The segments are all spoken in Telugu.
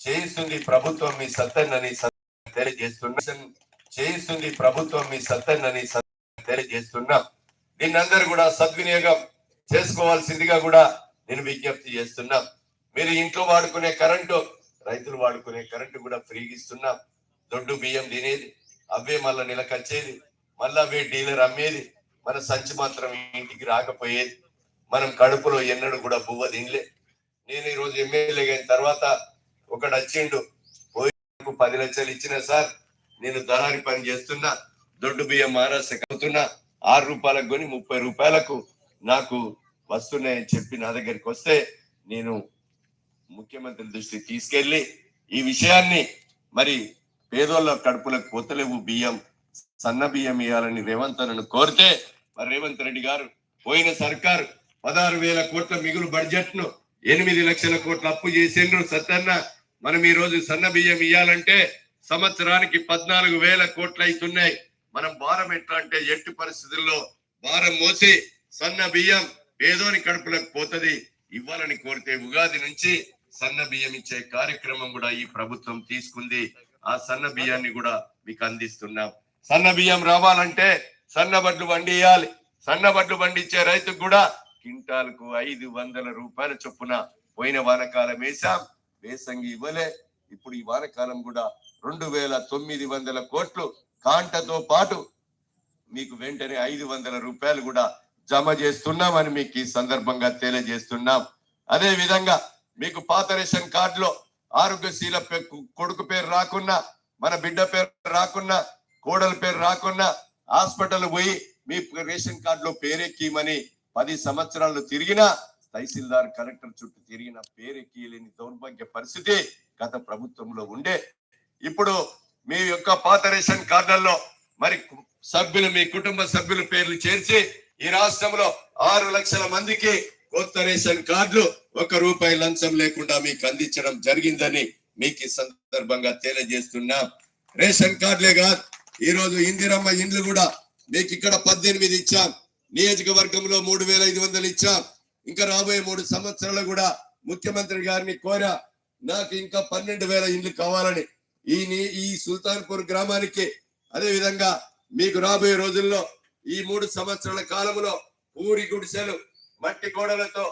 చేయిస్తుంది ప్రభుత్వం మీ సత్తన్నని సత్ తెలియజేస్తున్నా చేయిస్తుంది ప్రభుత్వం మీ సత్తన్నని తెలియజేస్తున్నాం తెలియజేస్తున్నా. దీన్నందరూ కూడా సద్వినియోగం చేసుకోవాల్సిందిగా కూడా నేను విజ్ఞప్తి చేస్తున్నా. మీరు ఇంట్లో వాడుకునే కరెంటు రైతులు వాడుకునే కరెంటు కూడా ఫ్రీగా ఇస్తున్నా. దొడ్డు బియ్యం తినేది అవే మళ్ళీ నిలకచ్చేది మళ్ళీ అవే డీలర్ అమ్మేది మన సంచి మాత్రం ఇంటికి రాకపోయేది. మనం కడుపులో ఎన్నడూ కూడా బువ్వ తినలే. నేను ఈ రోజు ఎమ్మెల్యే అయిన తర్వాత ఒకడు వచ్చిండు పోయి నాకు పది లక్షలు ఇచ్చిన సార్ నేను దళారి పని చేస్తున్నా దొడ్డు బియ్యం మహారాష్ట్ర కలుతున్నా ఆరు రూపాయలకు కొని ముప్పై రూపాయలకు నాకు వస్తున్నాయని చెప్పి నా దగ్గరికి వస్తే నేను ముఖ్యమంత్రి దృష్టికి తీసుకెళ్ళి ఈ విషయాన్ని మరి పేదోళ్ళ కడుపులకు పోతలేవు బియ్యం సన్న బియ్యం ఇవ్వాలని రేవంత్ నన్ను కోరితే మరి రేవంత్ రెడ్డి గారు పోయిన సర్కారు పదహారు వేల కోట్ల మిగులు బడ్జెట్ను ఎనిమిది లక్షల కోట్ల అప్పు చేసిండ్రు సత్తన్న మనం ఈ రోజు సన్న బియ్యం ఇయ్యాలంటే సంవత్సరానికి పద్నాలుగు వేల కోట్లు అవుతున్నాయి. మనం భారం ఎట్లా అంటే ఎట్టి పరిస్థితుల్లో భారం మోసి సన్న బియ్యం పేదోని కడుపులకు పోతుంది. ఇవ్వాలని కోరితే ఉగాది నుంచి సన్న బియ్యం ఇచ్చే కార్యక్రమం కూడా ఈ ప్రభుత్వం తీసుకుంది. ఆ సన్న బియ్యాన్ని కూడా మీకు అందిస్తున్నాం. సన్న బియ్యం రావాలంటే సన్న బడ్లు వండియాలి సన్న బడ్లు పండించే రైతుకు కూడా క్వింటాల్కు ఐదు వందల రూపాయల చొప్పున పోయిన వానకాలం వేసాం వేసంగి ఇవ్వలే. ఇప్పుడు ఈ వానకాలం కూడా రెండు వేల తొమ్మిది వందల కోట్లు కాంటతో పాటు మీకు వెంటనే ఐదు వందల రూపాయలు కూడా జమ చేస్తున్నామని మీకు ఈ సందర్భంగా తెలియజేస్తున్నాం. అదే విధంగా మీకు పాత రేషన్ కార్డులో ఆరోగ్యశీల కొడుకు పేరు రాకున్నా మన బిడ్డ పేరు రాకున్నా కోడల పేరు రాకున్నా హాస్పిటల్ పోయి మీ రేషన్ కార్డులో పేరెక్కిమని పది సంవత్సరాలు తిరిగినా తహసీల్దార్ కలెక్టర్ చుట్టూ తిరిగిన పేరెక్కియలేని దౌర్భాగ్య పరిస్థితి గత ప్రభుత్వంలో ఉండే. ఇప్పుడు మీ యొక్క పాత రేషన్ కార్డులలో మరి సభ్యులు మీ కుటుంబ సభ్యుల పేర్లు చేర్చి ఈ రాష్ట్రంలో ఆరు లక్షల మందికి కొత్త రేషన్ కార్డులు ఒక రూపాయి లంచం లేకుండా మీకు అందించడం జరిగిందని మీకు ఈ సందర్భంగా తెలియజేస్తున్నా. రేషన్ కార్డులే కాదు ఈ రోజు ఇందిరమ్మ ఇండ్లు కూడా మీకు ఇక్కడ పద్దెనిమిది ఇచ్చాం. నియోజకవర్గంలో మూడు వేల ఐదు వందలు ఇచ్చాం. ఇంకా రాబోయే మూడు సంవత్సరాలు కూడా ముఖ్యమంత్రి గారిని కోరా నాకు ఇంకా పన్నెండు వేల ఇండ్లు కావాలని. ఈ ఈ సుల్తాన్పూర్ గ్రామానికి అదే విధంగా మీకు రాబోయే రోజుల్లో ఈ మూడు సంవత్సరాల కాలంలో ఊరి గుడిసెలు మట్టి గోడలతో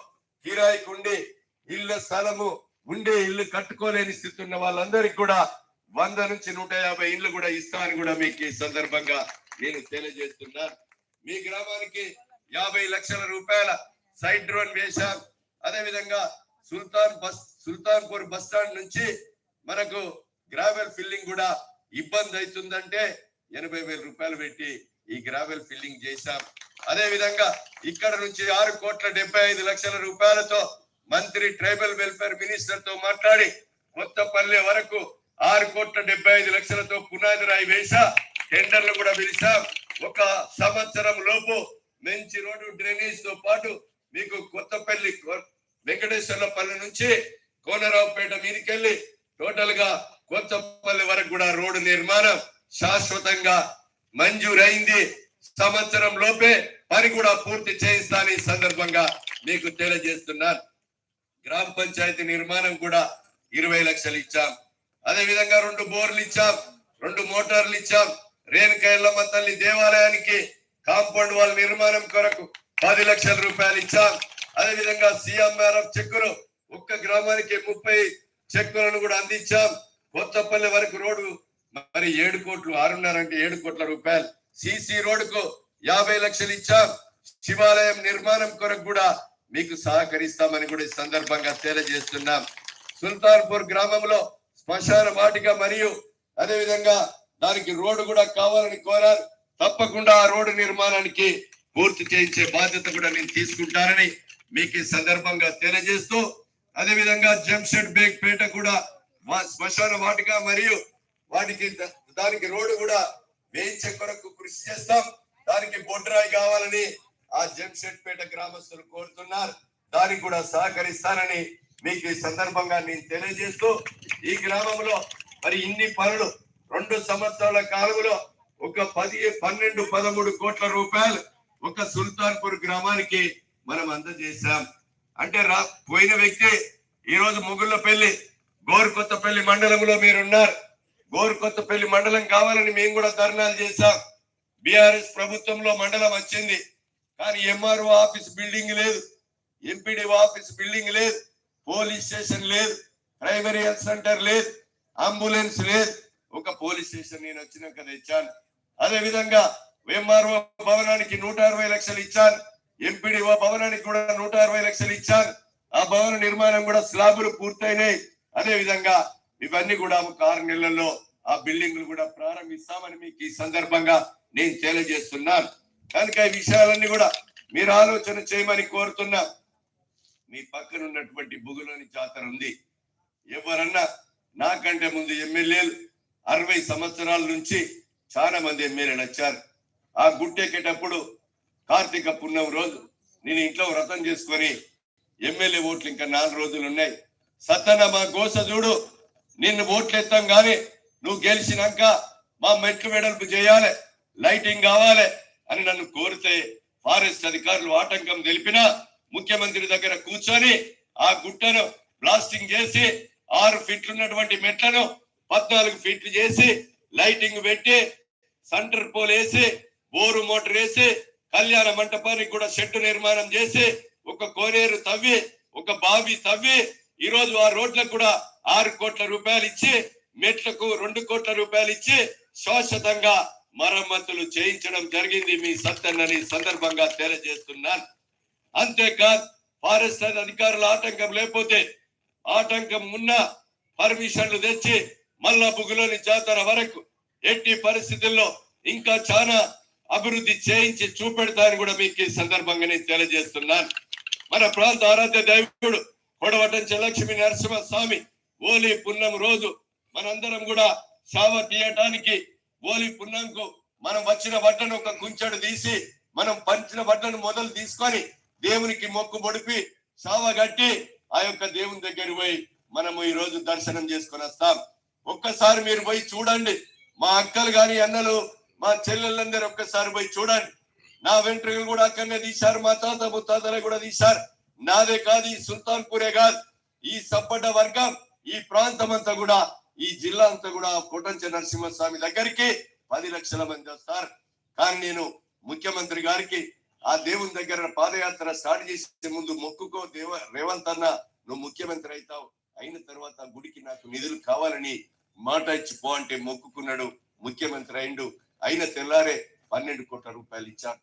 కిరాయికి ఉండి ఇళ్ళ స్థలము ఉండే ఇల్లు కట్టుకోలేని స్థితి ఉన్న వాళ్ళందరికీ కూడా వంద నుంచి నూట యాభై ఇండ్లు కూడా ఇస్తామని కూడా మీకు ఈ సందర్భంగా నేను తెలియజేస్తున్నాను మీ గ్రామానికి యాభై లక్షల రూపాయల సైడ్ డ్రోన్ వేశాం అదే విధంగా Sultan bus Sultanpur bus stand నుంచి మనకు గ్రావెల్ ఫిల్లింగ్ కూడా ఇబ్బంది అవుతుందంటే ఎనభై వేల రూపాయలు పెట్టి ఈ గ్రావెల్ ఫిల్లింగ్ చేశాం. అదే విధంగా ఇక్కడ నుంచి ఆరు కోట్ల డెబ్బై ఐదు లక్షల రూపాయలతో మంత్రి ట్రైబల్ వెల్ఫేర్ మినిస్టర్తో మాట్లాడి కొత్తపల్లె వరకు ఆరు కోట్ల డెబ్బై ఐదు లక్షలతో పునాది రాయి వేసా టెండర్లు కూడా పిలిచాం. ఒక సంవత్సరం లోపు మంచి రోడ్డు డ్రైనేజ్తో పాటు మీకు కొత్తపల్లి కొ- వెంకటేశ్వర్లపల్లి నుంచి కోనరావుపేట మీదకెళ్ళి టోటల్గా కొత్తపల్లి వరకు కూడా రోడ్డు నిర్మాణం శాశ్వతంగా మంజూరైంది. సంవత్సరం లోపే పని కూడా పూర్తి చేయిస్తాను సందర్భంగా మీకు తెలియజేస్తున్నాను. గ్రామ పంచాయతీ నిర్మాణం కూడా ఇరవై లక్షలు ఇచ్చాం. అదే విధంగా రెండు బోర్లు ఇచ్చాం రెండు మోటార్లు ఇచ్చాం. రేణుకైల్లమ్మ తల్లి దేవాలయానికి కాంపౌండ్ వాల్ నిర్మాణం కొరకు పది లక్షల రూపాయలు ఇచ్చాం. అదే విధంగా సిఎంఆర్ఎఫ్ చెక్కులు ఒక్క గ్రామానికి ముప్పై చెక్కులను కూడా అందించాం. కొత్తపల్లి వరకు రోడ్డు మరి ఏడు కోట్లు ఆరున్నర అంటే ఏడు కోట్ల రూపాయలు. సిసి రోడ్డుకు యాభై లక్షలు ఇచ్చాం. శివాలయం నిర్మాణం కొరకు కూడా మీకు సహకరిస్తామని కూడా ఈ సందర్భంగా తెలియజేస్తున్నాం. సుల్తాన్పూర్ గ్రామంలో శ్మశాన వాటిక మరియు అదేవిధంగా దానికి రోడ్డు కూడా కావాలని కోరారు. తప్పకుండా ఆ రోడ్డు నిర్మాణానికి పూర్తి చేయించే బాధ్యత కూడా నేను తీసుకుంటానని మీకు ఈ సందర్భంగా తెలియజేస్తూ అదే విధంగా జంషెడ్ బేగ్ పేట కూడా శ్మశాన వాటిక మరియు వాటికి దానికి రోడ్డు కూడా వేయించే కొరకు కృషి చేస్తాం. దానికి బొడ్రాయి కావాలని ఆ జంషెడ్ పేట గ్రామస్తులు కోరుతున్నారు. దానికి కూడా సహకరిస్తానని మీకు ఈ సందర్భంగా నేను తెలియజేస్తూ ఈ గ్రామంలో మరి ఇన్ని పనులు రెండు సంవత్సరాల కాలంలో ఒక పది పన్నెండు పదమూడు కోట్ల రూపాయలు ఒక సుల్తాన్పూర్ గ్రామానికి మనం అందజేశాం. అంటే రా పోయిన వ్యక్తి ఈ రోజు ముగుళ్ళ పెళ్ళి గోరుకొత్తపల్లి మండలంలో మీరున్నారు. గోరుకొత్తపల్లి మండలం కావాలని మేము కూడా ధర్నాలు చేశాం. బీఆర్ఎస్ ప్రభుత్వంలో మండలం వచ్చింది. కానీ ఎంఆర్ఓ ఆఫీస్ బిల్డింగ్ లేదు ఎంపీడీ ఆఫీస్ బిల్డింగ్ లేదు పోలీస్ స్టేషన్ లేదు ప్రైమరీ హెల్త్ సెంటర్ లేదు అంబులెన్స్ లేదు. ఒక పోలీస్ స్టేషన్ నేను వచ్చినాక తెచ్చాను అదే విధంగా ఎంఆర్ఓ భవనానికి నూట అరవై లక్షలు ఇచ్చాను. ఎంపీడీఓ భవనానికి కూడా నూట అరవై లక్షలు ఇచ్చాను. ఆ భవన నిర్మాణం కూడా స్లాబులు పూర్తయినాయి. అదే విధంగా ఇవన్నీ కూడా ఒక ఆరు నెలల్లో ఆ బిల్డింగ్లు కూడా ప్రారంభిస్తామని మీకు ఈ సందర్భంగా నేను తెలియజేస్తున్నాను. కనుక ఈ విషయాలన్నీ కూడా మీరు ఆలోచన చేయమని కోరుతున్నా. మీ పక్కన ఉన్నటువంటి బుగులోని జాతర ఉంది. ఎవరన్నా నాకంటే ముందు ఎమ్మెల్యేలు అరవై సంవత్సరాల నుంచి చాలా మంది ఎమ్మెల్యేలు వచ్చారు ఆ గుట్టెక్కేటప్పుడు కార్తీక పుణ్యం రోజు నేను ఇంట్లో వ్రతం చేసుకొని ఎమ్మెల్యే ఓట్లు ఇంకా నాలుగు రోజులు ఉన్నాయి. సత్తన మా గోస చూడు నిన్ను ఓట్లు ఎత్తాం కానీ నువ్వు గెలిచినాక మా మెట్లు వెడల్పు చేయాలి లైటింగ్ కావాలి అని నన్ను కోరితే ఫారెస్ట్ అధికారులు ఆటంకం తెలిపినా ముఖ్యమంత్రి దగ్గర కూర్చొని ఆ గుట్టను బ్లాస్టింగ్ చేసి ఆరు ఫిట్లు ఉన్నటువంటి మెట్లను పద్నాలుగు ఫీట్లు చేసి లైటింగ్ పెట్టి సెంటర్ పోల్ వేసి బోరు మోటార్ వేసి కళ్యాణ మంటపానికి కూడా షెడ్ నిర్మాణం చేసి ఒక కోనేరు తవ్వి ఒక బావి తవ్వి ఈ రోజు ఆ రోడ్లకు కూడా ఆరు కోట్ల రూపాయలు ఇచ్చి మెట్లకు రెండు కోట్ల రూపాయలు ఇచ్చి శాశ్వతంగా మరమ్మతులు చేయించడం జరిగింది మీ సత్తన్నని సందర్భంగా తెలియజేస్తున్నాను. అంతేకాదు ఫారెస్ట్ అధికారుల ఆటంకం లేకపోతే ఆటంకం ఉన్న పర్మిషన్లు తెచ్చి మళ్ళా జాతర వరకు ఎట్టి పరిస్థితుల్లో ఇంకా చాలా అభివృద్ధి చేయించి చూపెడతానని కూడా మీకు ఈ సందర్భంగా నేను తెలియజేస్తున్నాను. మన ప్రాంత ఆరాధ్య దైవుడు కొడవటంచ లక్ష్మి నరసింహ స్వామి ఓలి పున్నం రోజు మనందరం కూడా సేవ తీయటానికి ఓలి పున్నంకు మనం వచ్చిన బట్టను ఒక కుంచెడు తీసి మనం పంచిన బట్టను మొదలు తీసుకొని దేవునికి మొక్కు పొడిపి సావ కట్టి ఆ యొక్క దేవుని దగ్గర పోయి మనము ఈ రోజు దర్శనం చేసుకొని వస్తాం. ఒక్కసారి మీరు పోయి చూడండి. మా అక్కలు గాని అన్నలు మా చెల్లెళ్ళందరూ ఒక్కసారి పోయి చూడండి. నా వెంట్రుకలు కూడా అక్కడనే తీశారు మా తాత ముత్తాతలే కూడా తీశారు. నాదే కాదు ఈ సుల్తాన్పూరే కాదు. ఈ సబ్బడ్డ వర్గం ఈ ప్రాంతం అంతా కూడా ఈ జిల్లా అంతా కూడా కోటంచ నరసింహస్వామి దగ్గరికి పది లక్షల మంది వస్తారు. కానీ నేను ముఖ్యమంత్రి గారికి ఆ దేవుని దగ్గర పాదయాత్ర స్టార్ట్ చేసే ముందు మొక్కుకో దేవ రేవంత్ అన్న నువ్వు ముఖ్యమంత్రి అవుతావు. అయిన తర్వాత గుడికి నాకు నిధులు కావాలని మాట ఇచ్చి పో అంటే మొక్కుకున్నాడు ముఖ్యమంత్రి అయిండు. అయిన తెల్లారే పన్నెండు కోట్ల రూపాయలు ఇచ్చాను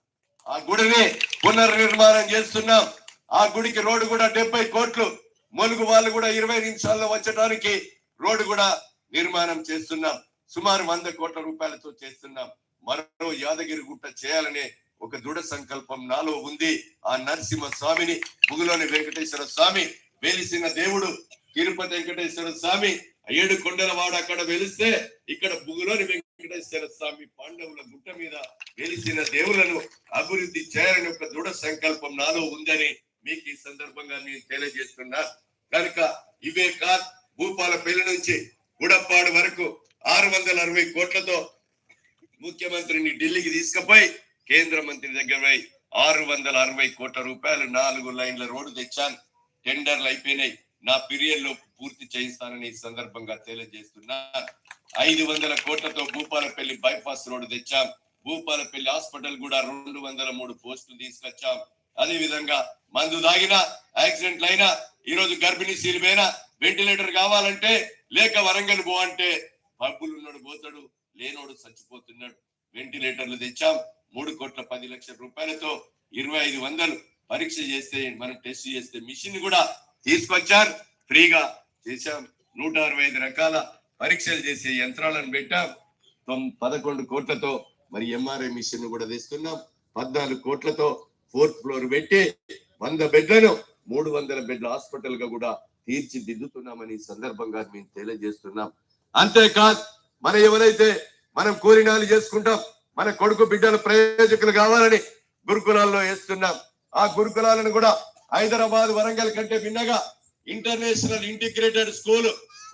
ఆ గుడిని పునర్నిర్మాణం చేస్తున్నాం. ఆ గుడికి రోడ్డు కూడా డెబ్బై కోట్లు. మొలుగు వాళ్ళు కూడా ఇరవై నిమిషాల్లో వచ్చడానికి రోడ్డు కూడా నిర్మాణం చేస్తున్నాం. సుమారు వంద కోట్ల రూపాయలతో చేస్తున్నాం. మరో యాదగిరి గుట్ట చేయాలనే ఒక దృఢ సంకల్పం నాలో ఉంది. ఆ నరసింహ స్వామిని పుగులోని వెంకటేశ్వర స్వామి వేలిసిన దేవుడు తిరుపతి వెంకటేశ్వర స్వామి ఏడు కొండల వాడు అక్కడ వెలిస్తే ఇక్కడ బుగులోని వెంకటేశ్వర స్వామి పాండవుల గుట్ట మీద వెలిసిన దేవులను అభివృద్ధి చేయాలని ఒక దృఢ సంకల్పం నాలో ఉందని మీకు ఈ సందర్భంగా నేను తెలియజేస్తున్నా. కనుక ఇవే కార్ భూపాల పెళ్ళి నుంచి గుడప్పాడు వరకు ఆరు వందల అరవై కోట్లతో ముఖ్యమంత్రిని ఢిల్లీకి తీసుకుపోయి కేంద్ర మంత్రి దగ్గర పోయి ఆరు వందల అరవై కోట్ల రూపాయలు నాలుగు లైన్ల రోడ్డు తెచ్చాను. టెండర్లు అయిపోయినాయి. నా పీరియడ్లో పూర్తి చేయిస్తానని ఈ సందర్భంగా తెలియజేస్తున్నా. ఐదు వందల కోట్లతో భూపాలపల్లి బైపాస్ రోడ్డు తెచ్చాం. భూపాలపల్లి హాస్పిటల్ కూడా రెండు వందల మూడు పోస్టులు తీసుకొచ్చాం. అదే విధంగా మందు తాగినా యాక్సిడెంట్లు అయినా ఈ రోజు గర్భిణీ సీలుమైనా వెంటిలేటర్ కావాలంటే లేక వరంగల్ పో అంటే పబ్బులు ఉన్నాడు పోతాడు లేనోడు చచ్చిపోతున్నాడు. వెంటిలేటర్లు తెచ్చాం. మూడు కోట్ల పది లక్షల రూపాయలతో ఇరవై ఐదు వందలు పరీక్ష చేస్తే మనం టెస్ట్ చేస్తే మిషన్ కూడా తీసుకొచ్చారు. ఫ్రీగా చేశాం. నూట అరవై ఐదు రకాల పరీక్షలు చేసే యంత్రాలను పెట్టాం. తొమ్- పదకొండు కోట్లతో మరి ఎంఆర్ఐ మిషన్ కూడా తెస్తున్నాం. పద్నాలుగు కోట్లతో ఫోర్త్ ఫ్లోర్ పెట్టి వంద బెడ్లను మూడు వందల బెడ్ల హాస్పిటల్గా కూడా తీర్చిదిద్దుతున్నామని సందర్భంగా మేము తెలియజేస్తున్నాం. అంతేకాదు మన ఎవరైతే మనం కోరినాలు చేసుకుంటాం మన కొడుకు బిడ్డలు ప్రయోజకులు కావాలని గురుకులాల్లో వేస్తున్నాం. ఆ గురుకులాలను కూడా హైదరాబాద్ వరంగల్ కంటే భిన్నగా ఇంటర్నేషనల్ ఇంటిగ్రేటెడ్ స్కూల్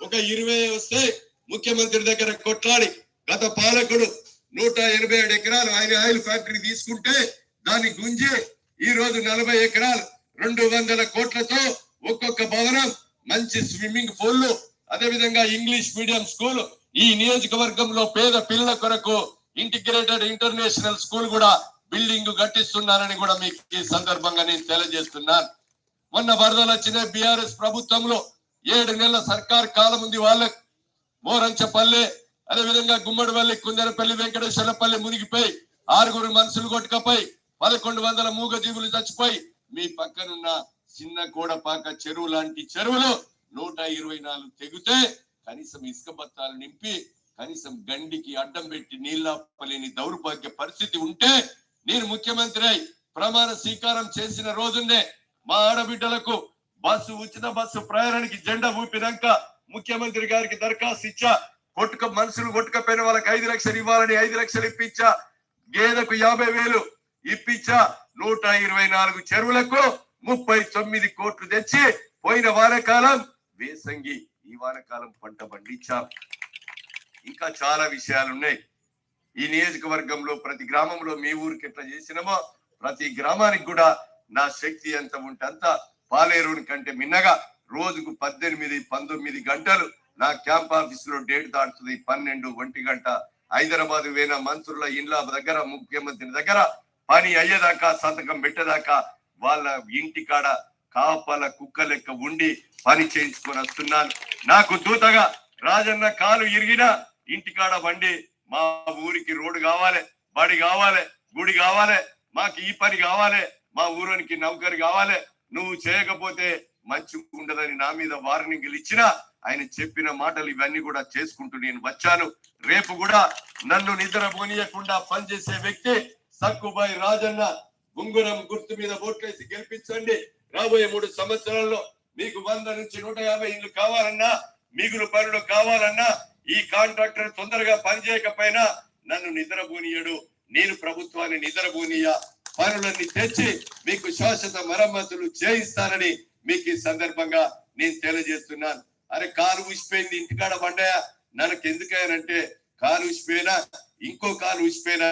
ఒక ఇరవై వస్తే ముఖ్యమంత్రి దగ్గర కొట్లాడి గత పాలకుడు నూట ఎనభై ఏడు ఎకరాలు ఆయన ఆయిల్ ఫ్యాక్టరీ తీసుకుంటే దాన్ని గుంజి ఈ రోజు నలభై ఎకరాలు రెండు వందల కోట్లతో ఒక్కొక్క భవనం మంచి స్విమ్మింగ్ పూల్. అదే విధంగా ఇంగ్లీష్ మీడియం స్కూల్ ఈ నియోజకవర్గంలో పేద పిల్లల కొరకు ఇంటిగ్రేటెడ్ ఇంటర్నేషనల్ స్కూల్ కూడా బిల్డింగ్ కట్టిస్తున్నారని కూడా మీకు ఈ సందర్భంగా నేను తెలియజేస్తున్నాను. మొన్న వరదలు వచ్చిన బిఆర్ఎస్ ప్రభుత్వంలో. ఏడు నెలల సర్కార్ కాలం ఉంది వాళ్ళకు. మోరంచపల్లి అదే విధంగా గుమ్మడిపల్లి కుందరపల్లి వెంకటేశ్వరపల్లి మునిగిపోయి ఆరుగురు మనుషులు కొట్టుకపోయి పదకొండు వందల మూగ జీవులు చచ్చిపోయి మీ పక్కనున్న చిన్న కోడపాక చెరువు లాంటి చెరువులు నూట ఇరవై నాలుగు తెగితే కనీసం ఇసుక బత్తాలు నింపి కనీసం గండికి అడ్డం పెట్టి నీళ్ళపలేని దౌర్భాగ్య పరిస్థితి ఉంటే నేను ముఖ్యమంత్రి అయి ప్రమాణ స్వీకారం చేసిన రోజునే మా ఆడబిడ్డలకు బస్సు ఉచిత బస్సు ప్రయాణానికి జెండా ఊపినాక ముఖ్యమంత్రి గారికి దరఖాస్తు ఇచ్చా. కొట్టుక మనుషులు కొట్టుకపోయిన వాళ్ళకి ఐదు లక్షలు ఇవ్వాలని ఐదు లక్షలు ఇప్పించా. గేదెకు యాభై వేలు ఇప్పించా. నూట ఇరవై నాలుగు చెరువులకు ముప్పై తొమ్మిది కోట్లు తెచ్చి పోయిన వానకాలం వేసంగి ఈ వానకాలం పంట పండించాం. ఇంకా చాలా విషయాలు ఉన్నాయి ఈ నియోజకవర్గంలో ప్రతి గ్రామంలో మీ ఊరికి ఎట్లా చేసినామో ప్రతి గ్రామానికి కూడా నా శక్తి ఎంత ఉంటే అంత పాలేరుని కంటే మిన్నగా రోజుకు పద్దెనిమిది పంతొమ్మిది గంటలు నా క్యాంప్ ఆఫీస్లో డేట్ దాటుతుంది. పన్నెండు ఒంటి గంట. హైదరాబాద్ వేన మంత్రుల ఇండ్ల దగ్గర ముఖ్యమంత్రి దగ్గర పని అయ్యేదాకా సంతకం పెట్టేదాకా వాళ్ళ ఇంటి కాడ కాపల కుక్క లెక్క ఉండి పని చేయించుకొని వస్తున్నాను. నాకు దూతగా రాజన్న కాలు ఇరిగిన ఇంటికాడ బండి మా ఊరికి రోడ్డు కావాలి బడి కావాలి గుడి కావాలి మాకు ఈ పని కావాలి. మా ఊరానికి నౌకరి కావాలి. నువ్వు చేయకపోతే మంచి ఉండదని నా మీద వార్నింగ్లు ఇచ్చినా ఆయన చెప్పిన మాటలు ఇవన్నీ కూడా చేసుకుంటూ నేను వచ్చాను. రేపు కూడా నన్ను నిద్ర పోనీయకుండా పనిచేసే వ్యక్తి సక్కుబాయి రాజన్న ఉంగురం గుర్తు మీద ఓట్లేసి గెలిపించండి. రాబోయే మూడు సంవత్సరాల్లో మీకు వంద నుంచి నూట యాభై ఇల్లు కావాలన్నా మిగులు పనులు కావాలన్నా ఈ కాంట్రాక్టర్ తొందరగా పని చేయకపోయినా నన్ను నిద్రపోనీయడు. నేను ప్రభుత్వాన్ని నిద్రపోనీయ. పనులన్నీ తెచ్చి మీకు శాశ్వత మరమ్మతులు చేయిస్తానని మీకు ఈ సందర్భంగా నేను తెలియజేస్తున్నాను. అరే కారు ఊసిపోయింది ఇంటికాడ పండయ నాకు ఎందుకనంటే కారు ఊసిపోయినా ఇంకో కారు ఊసిపోయినా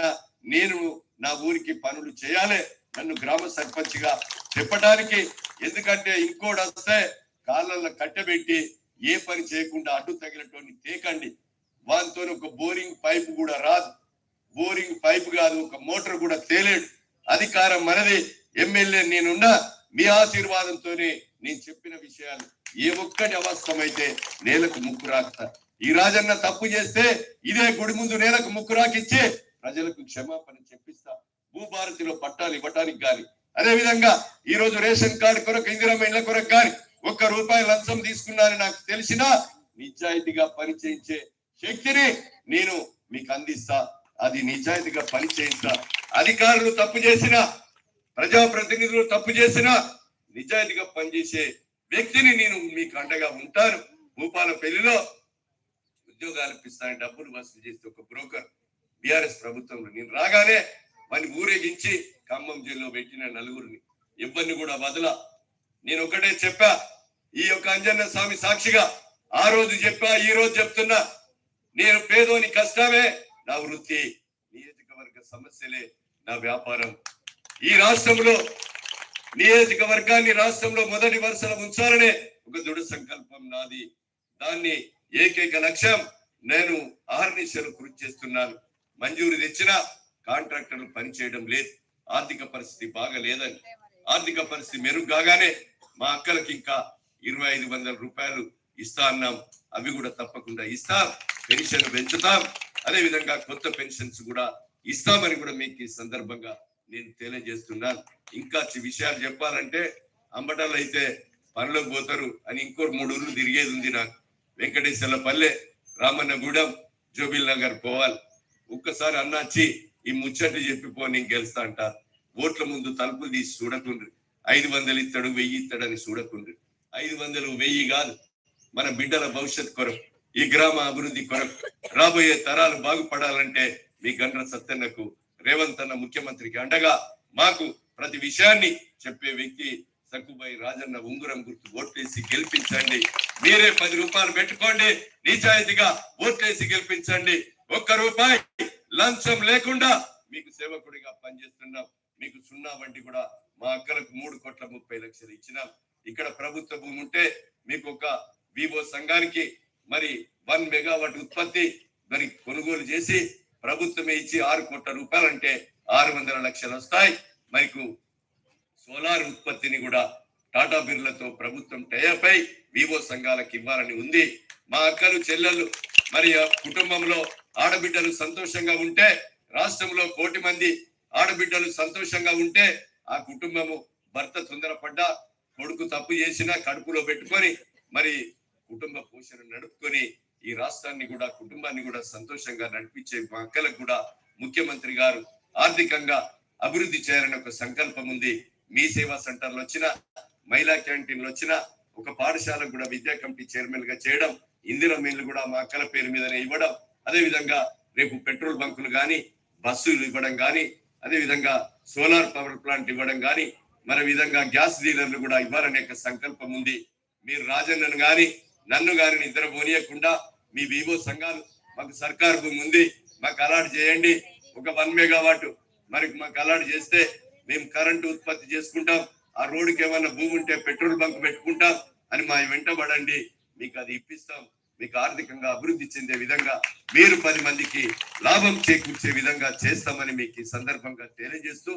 నేను నా ఊరికి పనులు చేయాలి. నన్ను గ్రామ సర్పంచ్గా చెప్పడానికి ఎందుకంటే ఇంకోటి వస్తే కాళ్ళల్లో కట్టబెట్టి ఏ పని చేయకుండా అడ్డు తగినటువంటి తేకండి. వానితో ఒక బోరింగ్ పైపు కూడా రాదు. బోరింగ్ పైపు కాదు ఒక మోటార్ కూడా తేలేడు. అధికారం మనది. ఎమ్మెల్యే నేనున్నా మీ ఆశీర్వాదంతోనే నేను చెప్పిన విషయాలు. ఏ ఒక్కటి అవస్థమైతే నేలకు ముక్కు రాకుతా ఈ రాజన్న తప్పు చేస్తే ఇదే గుడి ముందు నేలకు ముక్కు రాకిచ్చి ప్రజలకు క్షమాపణ చెప్పిస్తా. భూభారతిలో పట్టాలు ఇవ్వటానికి గాని. అదే విధంగా ఈ రోజు రేషన్ కార్డు కొరకు ఇందిరమ్మ ఇళ్ళ కొరకు కానీ ఒక్క రూపాయి లంచం తీసుకున్నారని నాకు తెలిసినా నిజాయితీగా పనిచేయించే శక్తిని నేను మీకు అందిస్తా. అది నిజాయితీగా పని అధికారులు తప్పు చేసిన ప్రజాప్రతినిధులు తప్పు చేసిన నిజాయితీగా పనిచేసే వ్యక్తిని నేను మీకు అండగా ఉంటాను. భూపాల పెళ్ళిలో ఉద్యోగాలు ఇప్పిస్తాను డబ్బులు వసూలు చేస్తే ఒక బ్రోకర్. బీఆర్ఎస్ ప్రభుత్వంలో నేను రాగానే వాడిని ఊరేగించి ఖమ్మం జైల్లో పెట్టిన నలుగురిని. ఇబ్బంది కూడా వదల. నేను ఒకటే చెప్పా ఈ యొక్క అంజన్న స్వామి సాక్షిగా ఆ రోజు చెప్పా ఈ రోజు చెప్తున్నా. నేను పేదోని కష్టమే నా వృత్తి నియోజకవర్గ సమస్యలే నా వ్యాపారం. ఈ రాష్ట్రంలో నియోజకవర్గాన్ని రాష్ట్రంలో మొదటి వరుసలో ఉంచాలనే ఒక దృఢ సంకల్పం నాది. దాన్ని ఏకైక లక్ష్యం నేను ఆహర్నిశలు కృషి చేస్తున్నాను. మంజూరు తెచ్చిన కాంట్రాక్టర్లు పనిచేయడం లేదు. ఆర్థిక పరిస్థితి బాగా లేదని ఆర్థిక పరిస్థితి మెరుగు కాగానే మా అక్కలకి ఇంకా ఇరవై ఐదు వందల రూపాయలు ఇస్తా అన్నాం. అవి కూడా తప్పకుండా ఇస్తాం. పెన్షన్ పెంచుతాం. అదే విధంగా కొత్త పెన్షన్స్ కూడా ఇస్తామని కూడా మీకు ఈ సందర్భంగా నేను తెలియజేస్తున్నాను. ఇంకా విషయాలు చెప్పాలంటే అంబటాలు అయితే పనిలోకి పోతారు అని ఇంకో మూడు ఊర్లు తిరిగేది ఉంది నాకు. వెంకటేశ్వర పల్లె రామన్నగూడెం జోబిల్ నగర్ పోవాలి. ఒక్కసారి అన్నాచి ఈ ముచ్చట్లు చెప్పిపో నేను గెలుస్తా అంటారు ఓట్ల ముందు తలుపులు తీసి చూడకుండ్రి. ఐదు వందలు ఇస్తాడు వెయ్యి ఇస్తాడని చూడకుండ్రి. ఐదు వందలు వెయ్యి కాదు మన బిడ్డల భవిష్యత్ కొరకు. ఈ గ్రామ అభివృద్ధి కొరకు రాబోయే తరాలు బాగుపడాలంటే మీ గండ్ర సత్యన్నకు రేవంత్ అన్న ముఖ్యమంత్రికి అండగా మాకు ప్రతి విషయాన్ని చెప్పే వ్యక్తి సక్కుబాయి రాజన్న ఉంగురం గుర్తు ఓట్లేసి గెలిపించండి. మీరే పది రూపాయలు పెట్టుకోండి. నిజాయితీగా ఓట్లేసి గెలిపించండి. ఒక్క రూపాయి లంచం లేకుండా మీకు సేవకుడిగా పనిచేస్తున్నాం. మీకు సున్నా వంటి కూడా మా అక్కలకు మూడు కోట్ల ముప్పై లక్షలు ఇచ్చినాం. ఇక్కడ ప్రభుత్వ భూమి ఉంటే మీకు ఒక వివో సంఘానికి మరి వన్ మెగావాట్ ఉత్పత్తి మరి కొనుగోలు చేసి ప్రభుత్వమే ఇచ్చి ఆరు కోట్ల రూపాయలు అంటే ఆరు వందల లక్షలు వస్తాయి. మీకు సోలార్ ఉత్పత్తిని కూడా టాటా బిర్లతో ప్రభుత్వం టయపై అయి వివో సంఘాలకు ఇవ్వాలని ఉంది. మా అక్కలు చెల్లెలు మరి ఆ కుటుంబంలో ఆడబిడ్డలు సంతోషంగా ఉంటే రాష్ట్రంలో కోటి మంది ఆడబిడ్డలు సంతోషంగా ఉంటే ఆ కుటుంబము భర్త తొందరపడ్డా కొడుకు తప్పు చేసినా కడుపులో పెట్టుకొని మరి కుటుంబ పోషణ నడుపుకొని ఈ రాష్ట్రాన్ని కూడా కుటుంబాన్ని కూడా సంతోషంగా నడిపించే మా అక్కలకు కూడా ముఖ్యమంత్రి గారు ఆర్థికంగా అభివృద్ధి చేయాలని ఒక సంకల్పం ఉంది. మీ సేవా సెంటర్లు వచ్చిన మహిళా క్యాంటీన్లు వచ్చిన ఒక పాఠశాలకు కూడా విద్యా కమిటీ చైర్మన్గా చేయడం ఇందిరా మిల్లు కూడా మా అక్కల పేరు మీదనే ఇవ్వడం అదే విధంగా రేపు పెట్రోల్ బంకులు కానీ బస్సులు ఇవ్వడం కానీ అదే విధంగా సోలార్ పవర్ ప్లాంట్ ఇవ్వడం కానీ మరో విధంగా గ్యాస్ డీలర్లు కూడా ఇవ్వాలనే ఒక సంకల్పం ఉంది. మీరు రాజన్నను కానీ నన్ను గారిని నిద్ర పోనీయకుండా మీ వివో సంఘాలు మాకు సర్కార్ భూమి ఉంది మాకు అలాట్ చేయండి. ఒక వన్ మెగావాట్ మరి మాకు అలాట్ చేస్తే మేము కరెంటు ఉత్పత్తి చేసుకుంటాం. ఆ రోడ్డుకి ఏమైనా భూమి ఉంటే పెట్రోల్ బంక్ పెట్టుకుంటాం అని మా వెంటబడండి మీకు అది ఇప్పిస్తాం. మీకు ఆర్థికంగా అభివృద్ధి చెందే విధంగా మీరు పది మందికి లాభం చేకూర్చే విధంగా చేస్తామని మీకు ఈ సందర్భంగా తెలియజేస్తూ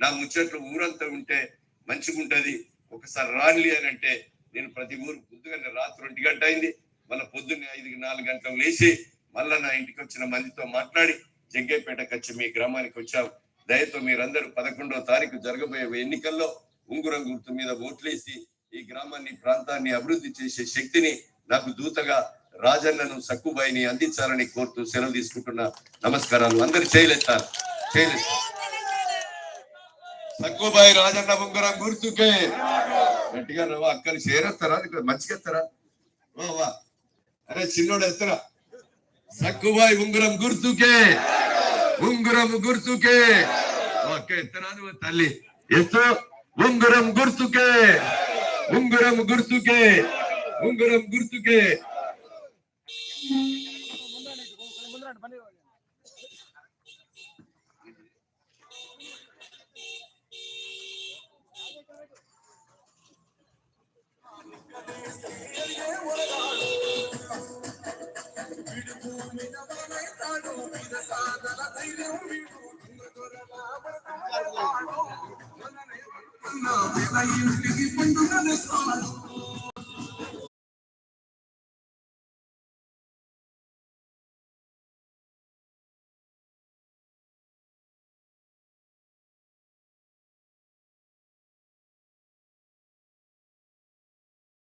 నా ముచ్చట్లు ఊరంతా ఉంటే మంచిగుంటది. ఒకసారి రానిలి అని అంటే నేను ప్రతి ఊరు పొద్దుగానే రాత్రి ఒంటి గంట అయింది. మళ్ళీ పొద్దున్నే ఐదు నాలుగు గంటలకు లేచి మళ్ళా నా ఇంటికి వచ్చిన మందితో మాట్లాడి జగ్గైపేటకు వచ్చి మీ గ్రామానికి వచ్చాం దయతో మీరందరూ పదకొండవ తారీఖు జరగబోయే ఎన్నికల్లో ఉంగురం గుర్తు మీద ఓట్లేసి ఈ గ్రామాన్ని ప్రాంతాన్ని అభివృద్ధి చేసే శక్తిని నాకు దూతగా రాజన్నను సక్కుబాయిని అందించాలని కోరుతూ సెలవు తీసుకుంటున్నా. నమస్కారాలు. అందరు చేయలేస్తారు చేయలేదు సక్కుబాయి రాజన్న ఉంగురం గుర్తుకే. గట్టిగా నువ్వు అక్కలు చేరేస్తారా? నీకు మంచిగా ఎత్తారా వా అరే చిన్నోడు ఎత్తరా? సక్కుబాయి ఉంగరం గుర్తుకే. ఉంగరం గుర్తుకే. అక్క ఎత్తరా నువ్వు తల్లి? ఎత్తు. ఉంగరం గుర్తుకే. ఉంగరం గుర్తుకే. ఉంగరం గుర్తుకే. українських і пойду не стану.